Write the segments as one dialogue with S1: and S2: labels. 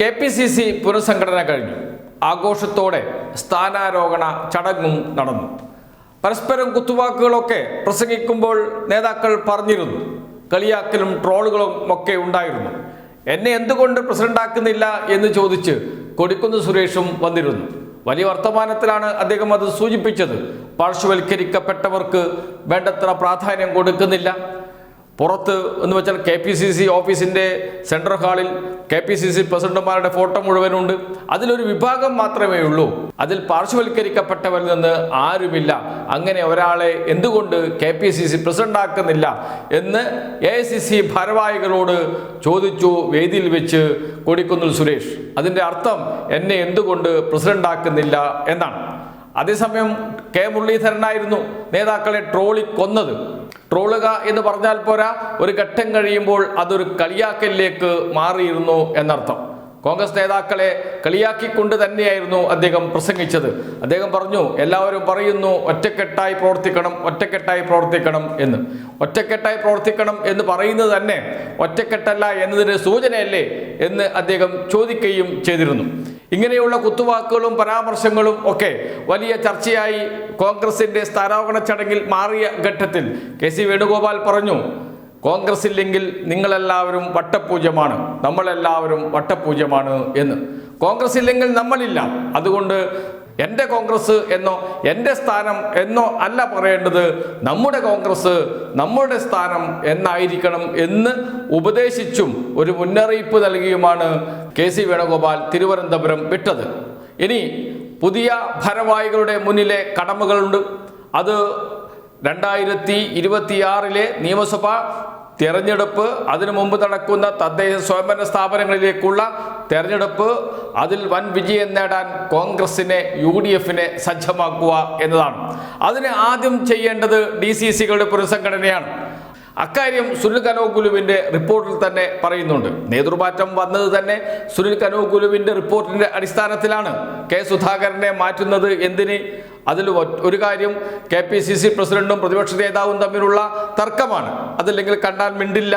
S1: K P C C പുനഃസംഘടന കഴിഞ്ഞു ആഘോഷത്തോടെ സ്ഥാനാരോഹണ ചടങ്ങും നടന്നു പരസ്പരം കുത്തുവാക്കുകളൊക്കെ പ്രസംഗിക്കുമ്പോൾ നേതാക്കൾ പറഞ്ഞിരുന്നു കളിയാക്കലും ട്രോളുകളും ഒക്കെ ഉണ്ടായിരുന്നു എന്നെ എന്തുകൊണ്ട് പ്രസിഡന്റാക്കുന്നില്ല എന്ന് ചോദിച്ച് കൊടിക്കുന്ന് സുരേഷും വന്നിരുന്നു വലിയ വർത്തമാനത്തിലാണ് അദ്ദേഹം അത് സൂചിപ്പിച്ചത് പാർശ്വവൽക്കരിക്കപ്പെട്ടവർക്ക് വേണ്ടത്ര പ്രാധാന്യം കൊടുക്കുന്നില്ല പുറത്ത് എന്ന് വെച്ചാൽ കെ പി സി സി ഓഫീസിൻ്റെ സെൻട്രൽ ഹാളിൽ കെ പി സി സി പ്രസിഡന്റുമാരുടെ ഫോട്ടോ മുഴുവനുണ്ട് അതിലൊരു വിഭാഗം മാത്രമേ ഉള്ളൂ അതിൽ പാർശ്വവൽക്കരിക്കപ്പെട്ടവരിൽ നിന്ന് ആരുമില്ല അങ്ങനെ ഒരാളെ എന്തുകൊണ്ട് കെ പി സി സി പ്രസിഡന്റാക്കുന്നില്ല എന്ന് എ ഐ സി സി ഭാരവാഹികളോട് ചോദിച്ചു വേദിയിൽ വെച്ച് കൊടിക്കുന്നിൽ സുരേഷ് അതിൻ്റെ അർത്ഥം എന്നെ എന്തുകൊണ്ട് പ്രസിഡന്റാക്കുന്നില്ല എന്നാണ് അതേസമയം കെ മുരളീധരനായിരുന്നു നേതാക്കളെ ട്രോളി കൊന്നത് ട്രോളുക എന്ന് പറഞ്ഞാൽ പോരാ ഒരു ഘട്ടം കഴിയുമ്പോൾ അതൊരു കളിയാക്കലിലേക്ക് മാറിയിരുന്നു എന്നർത്ഥം കോൺഗ്രസ് നേതാക്കളെ കളിയാക്കിക്കൊണ്ട് തന്നെയായിരുന്നു അദ്ദേഹം പ്രസംഗിച്ചത് അദ്ദേഹം പറഞ്ഞു എല്ലാവരും പറയുന്നു ഒറ്റക്കെട്ടായി പ്രവർത്തിക്കണം ഒറ്റക്കെട്ടായി പ്രവർത്തിക്കണം എന്ന് ഒറ്റക്കെട്ടായി പ്രവർത്തിക്കണം എന്ന് പറയുന്നത് തന്നെ ഒറ്റക്കെട്ടല്ല എന്നതിന് സൂചനയല്ലേ എന്ന് അദ്ദേഹം ചോദിക്കുകയും ചെയ്തിരുന്നു ഇങ്ങനെയുള്ള കുത്തുവാക്കുകളും പരാമർശങ്ങളും ഒക്കെ വലിയ ചർച്ചയായി കോൺഗ്രസിന്റെ സ്ഥാനാരോഹണ ചടങ്ങിൽ മാറിയ ഘട്ടത്തിൽ കെ സി വേണുഗോപാൽ പറഞ്ഞു കോൺഗ്രസ് ഇല്ലെങ്കിൽ നിങ്ങളെല്ലാവരും വട്ടപൂജ്യമാണ് നമ്മളെല്ലാവരും വട്ടപൂജ്യമാണ് എന്ന് കോൺഗ്രസ് ഇല്ലെങ്കിൽ നമ്മളില്ല അതുകൊണ്ട് എൻ്റെ കോൺഗ്രസ് എന്നോ എൻ്റെ സ്ഥാനം എന്നോ അല്ല പറയേണ്ടത് നമ്മുടെ കോൺഗ്രസ് നമ്മുടെ സ്ഥാനം എന്നായിരിക്കണം എന്ന് ഉപദേശിച്ചും ഒരു മുന്നറിയിപ്പ് നൽകിയുമാണ് കെ സി വേണുഗോപാൽ തിരുവനന്തപുരം വിട്ടത് ഇനി പുതിയ ഭരവാഹികളുടെ മുന്നിലെ കടമകളുണ്ട് അത് രണ്ടായിരത്തി ഇരുപത്തിയാറിലെ നിയമസഭ തെരഞ്ഞെടുപ്പ് അതിനു മുമ്പ് നടക്കുന്ന തദ്ദേശ സ്വയംഭരണ സ്ഥാപനങ്ങളിലേക്കുള്ള തെരഞ്ഞെടുപ്പ് അതിൽ വൻ വിജയം നേടാൻ കോൺഗ്രസിനെ യു ഡി എഫിനെ സജ്ജമാക്കുക എന്നതാണ് അതിന് ആദ്യം ചെയ്യേണ്ടത് ഡി സി സികളുടെ പുനഃസംഘടനയാണ് അക്കാര്യം സുനിൽ കനോകുലുവിന്റെ റിപ്പോർട്ടിൽ തന്നെ പറയുന്നുണ്ട് നേതൃമാറ്റം വന്നത് തന്നെ സുനിൽ കനോകുലുവിന്റെ റിപ്പോർട്ടിന്റെ അടിസ്ഥാനത്തിലാണ് കെ സുധാകരനെ മാറ്റുന്നത് എന്തിന് അതിൽ ഒരു കാര്യം കെ പി സി സി പ്രസിഡന്റും പ്രതിപക്ഷ നേതാവും തമ്മിലുള്ള തർക്കമാണ് അതല്ലെങ്കിൽ കണ്ടാൽ മിണ്ടില്ല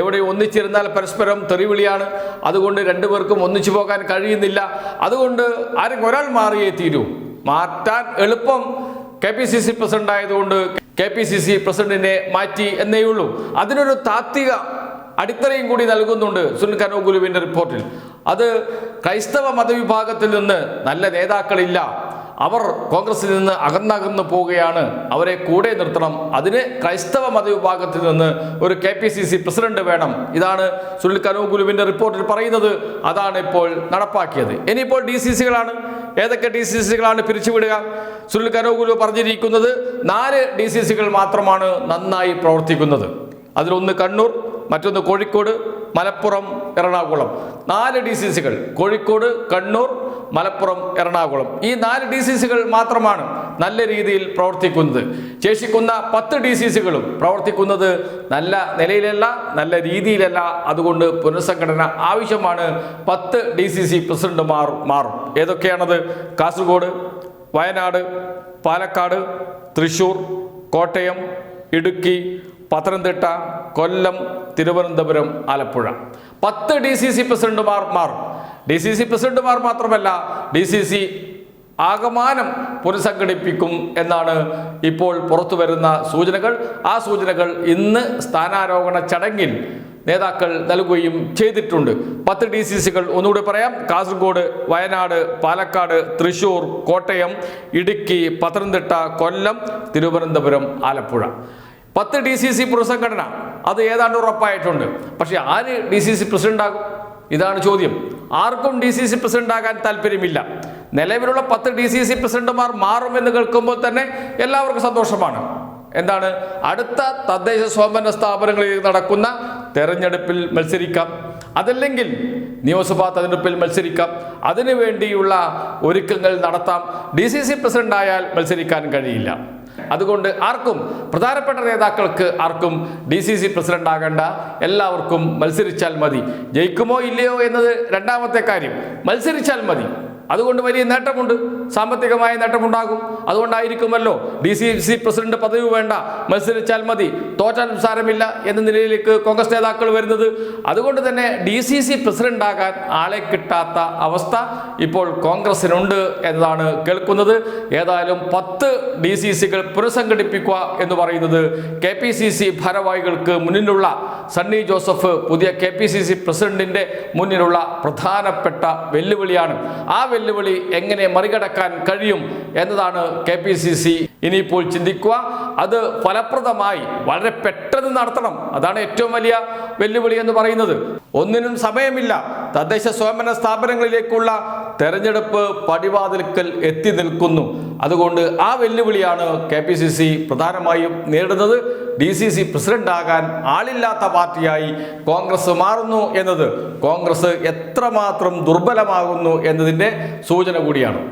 S1: എവിടെ ഒന്നിച്ചിരുന്നാൽ പരസ്പരം തെറിവിളിയാണ് അതുകൊണ്ട് രണ്ടുപേർക്കും ഒന്നിച്ചു പോകാൻ കഴിയുന്നില്ല അതുകൊണ്ട് ആരെങ്കിലും ഒരാൾ മാറിയേ തീരൂ മാറ്റാൻ എളുപ്പം K P C C president ആയതുകൊണ്ട് കെ പി സി സി പ്രസിഡന്റിനെ മാറ്റി എന്നേയുള്ളൂ അതിനൊരു താത്വിക അടിത്തറയും കൂടി നൽകുന്നുണ്ട് സുനിൽ കനോഗുലുവിന്റെ റിപ്പോർട്ടിൽ അത് ക്രൈസ്തവ മതവിഭാഗത്തിൽ നിന്ന് നല്ല നേതാക്കളില്ല അവർ കോൺഗ്രസിൽ നിന്ന് അകന്നകന്നു പോവുകയാണ് അവരെ കൂടെ നിർത്തണം അതിന് ക്രൈസ്തവ മതവിഭാഗത്തിൽ നിന്ന് ഒരു K P C C president വേണം ഇതാണ് സുനിൽ കനൂകുലുവിൻ്റെ റിപ്പോർട്ടിൽ പറയുന്നത് അതാണ് ഇപ്പോൾ നടപ്പാക്കിയത് ഇനിയിപ്പോൾ ഡി സി സികളാണ് ഏതൊക്കെ ഡി സി സികളാണ് പിരിച്ചുവിടുക സുനിൽ കനോഗുലു പറഞ്ഞിരിക്കുന്നത് നാല് ഡി സി സികൾ മാത്രമാണ് നന്നായി പ്രവർത്തിക്കുന്നത് അതിലൊന്ന് കണ്ണൂർ മറ്റൊന്ന് കോഴിക്കോട് മലപ്പുറം എറണാകുളം നാല് ഡി സി സികൾ കോഴിക്കോട് കണ്ണൂർ മലപ്പുറം എറണാകുളം ഈ നാല് ഡി സി സികൾ മാത്രമാണ് നല്ല രീതിയിൽ പ്രവർത്തിക്കുന്നത് ശേഷിക്കുന്ന പത്ത് ഡി സി സികളും പ്രവർത്തിക്കുന്നത് നല്ല നിലയിലല്ല നല്ല രീതിയിലല്ല അതുകൊണ്ട് പുനഃസംഘടന ആവശ്യമാണ് പത്ത് ഡി സി സി പ്രസിഡന്റുമാർ മാറും ഏതൊക്കെയാണത് കാസർഗോഡ് വയനാട് പാലക്കാട് തൃശൂർ കോട്ടയം ഇടുക്കി പത്തനംതിട്ട കൊല്ലം തിരുവനന്തപുരം ആലപ്പുഴ പത്ത് ഡി സി സി പ്രസിഡന്റുമാർ ഡി സി സി പ്രസിഡന്റുമാർ മാത്രമല്ല ഡി സി സി ആകമാനം പുനഃസംഘടിപ്പിക്കും എന്നാണ് ഇപ്പോൾ പുറത്തു വരുന്ന സൂചനകൾ ആ സൂചനകൾ ഇന്ന് സ്ഥാനാരോഹണ ചടങ്ങിൽ നേതാക്കൾ നൽകുകയും ചെയ്തിട്ടുണ്ട് പത്ത് ഡി സി സികൾ ഒന്നുകൂടി പറയാം കാസർഗോഡ് വയനാട് പാലക്കാട് തൃശൂർ കോട്ടയം ഇടുക്കി പത്തനംതിട്ട കൊല്ലം തിരുവനന്തപുരം ആലപ്പുഴ പത്ത് ഡി സി സി പുനഃസംഘടന അത് ഏതാണ്ട് ഉറപ്പായിട്ടുണ്ട് പക്ഷേ ആര് ഡി സി സി പ്രസിഡന്റ് ആകും ഇതാണ് ചോദ്യം ആർക്കും ഡി സി സി പ്രസിഡന്റ് ആകാൻ താല്പര്യമില്ല നിലവിലുള്ള പത്ത് ഡി സി സി പ്രസിഡന്റുമാർ മാറുമെന്ന് കേൾക്കുമ്പോൾ തന്നെ എല്ലാവർക്കും സന്തോഷമാണ് എന്താണ് അടുത്ത തദ്ദേശ സ്വയംഭരണ സ്ഥാപനങ്ങളിൽ നടക്കുന്ന തെരഞ്ഞെടുപ്പിൽ മത്സരിക്കാം അതല്ലെങ്കിൽ നിയമസഭാ തെരഞ്ഞെടുപ്പിൽ മത്സരിക്കാം അതിനുവേണ്ടിയുള്ള ഒരുക്കങ്ങൾ നടത്താം ഡി സി സി ആയാൽ മത്സരിക്കാൻ കഴിയില്ല അതുകൊണ്ട് ആർക്കും പ്രധാനപ്പെട്ട നേതാക്കൾക്ക് ആർക്കും ഡി സി സി പ്രസിഡന്റ് ആകേണ്ട എല്ലാവർക്കും മത്സരിച്ചാൽ മതി ജയിക്കുമോ ഇല്ലയോ എന്നത് രണ്ടാമത്തെ കാര്യം മത്സരിച്ചാൽ മതി അതുകൊണ്ട് വലിയ നേട്ടമുണ്ട് സാമ്പത്തികമായ നേട്ടമുണ്ടാകും അതുകൊണ്ടായിരിക്കുമല്ലോ ഡി സി സി പ്രസിഡന്റ് പദവി വേണ്ട മത്സരിച്ചാൽ മതി തോറ്റാൻ സാരമില്ല എന്ന നിലയിലേക്ക് കോൺഗ്രസ് നേതാക്കൾ വരുന്നത് അതുകൊണ്ട് തന്നെ ഡി സി സി ആകാൻ ആളെ കിട്ടാത്ത അവസ്ഥ ഇപ്പോൾ കോൺഗ്രസിനുണ്ട് എന്നതാണ് കേൾക്കുന്നത് ഏതായാലും പത്ത് ഡി സി സികൾ പുനഃസംഘടിപ്പിക്കുക എന്ന് പറയുന്നത് കെ പി സി സി ഭാരവാഹികൾക്ക് മുന്നിലുള്ള സണ്ണി ജോസഫ് പുതിയ കെ പി സി സി പ്രസിഡന്റിന്റെ മുന്നിലുള്ള പ്രധാനപ്പെട്ട വെല്ലുവിളിയാണ് ആ വെല്ലുവിളി എങ്ങനെ മറികടക്കാൻ കഴിയും എന്നതാണ് കെ പി സി സി ഇനിയിപ്പോൾ ചിന്തിക്കുക അത് ഫലപ്രദമായി വളരെ പെട്ടെന്ന് നടത്തണം അതാണ് ഏറ്റവും വലിയ വെല്ലുവിളി എന്ന് പറയുന്നത് ഒന്നിനും സമയമില്ല തദ്ദേശ സ്വയംഭരണ സ്ഥാപനങ്ങളിലേക്കുള്ള തെരഞ്ഞെടുപ്പ് പടിവാതിൽക്കൽ എത്തി നിൽക്കുന്നു അതുകൊണ്ട് ആ വെല്ലുവിളിയാണ് കെ പി സി സി പ്രധാനമായും നേരിടുന്നത് ഡി സി സി ആകാൻ ആളില്ലാത്ത പാർട്ടിയായി കോൺഗ്രസ് മാറുന്നു എന്നത് കോൺഗ്രസ് എത്രമാത്രം ദുർബലമാകുന്നു എന്നതിൻ്റെ സൂചന കൂടിയാണ്